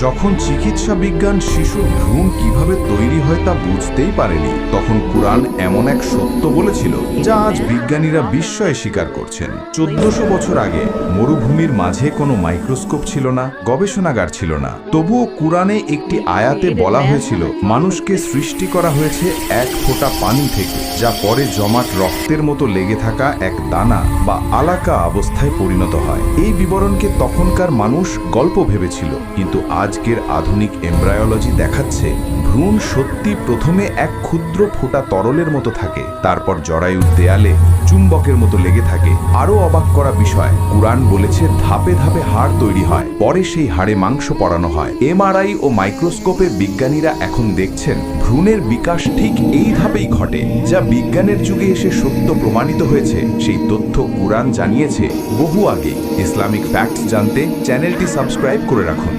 যখন চিকিৎসা বিজ্ঞান শিশুর ভ্রূণ কীভাবে তৈরি হয় তা বুঝতেই পারেনি, তখন কোরআন এমন এক সত্য বলেছিল যা আজ বিজ্ঞানীরা বিস্ময়ে স্বীকার করছেন। চোদ্দশো বছর আগে মরুভূমির মাঝে কোনো মাইক্রোস্কোপ ছিল না, গবেষণাগার ছিল না। তবুও কোরআনে একটি আয়াতে বলা হয়েছিল, মানুষকে সৃষ্টি করা হয়েছে এক ফোঁটা পানি থেকে, যা পরে জমাট রক্তের মতো লেগে থাকা এক দানা বা আলাকা অবস্থায় পরিণত হয়। এই বিবরণকে তখনকার মানুষ গল্প ভেবেছিল, কিন্তু আজকের আধুনিক এমব্রায়োলজি দেখাচ্ছে ভ্রূণ সত্যি প্রথমে এক ক্ষুদ্র ফোটা তরলের মতো থাকে, তারপর জরায়ুর দেয়ালে চুম্বকের মতো লেগে থাকে। আরও অবাক করা বিষয়, কুরআন বলেছে ধাপে ধাপে হাড় তৈরি হয়, পরে সেই হাড়ে মাংস পড়ানো হয়। এমআরআই ও মাইক্রোস্কোপে বিজ্ঞানীরা এখন দেখছেন ভ্রূণের বিকাশ ঠিক এই ধাপেই ঘটে, যা বিজ্ঞানের যুগে এসে সত্য প্রমাণিত হয়েছে। সেই তথ্য কুরআন জানিয়েছে বহু আগে। ইসলামিক ফ্যাক্টস জানতে চ্যানেলটি সাবস্ক্রাইব করে রাখুন।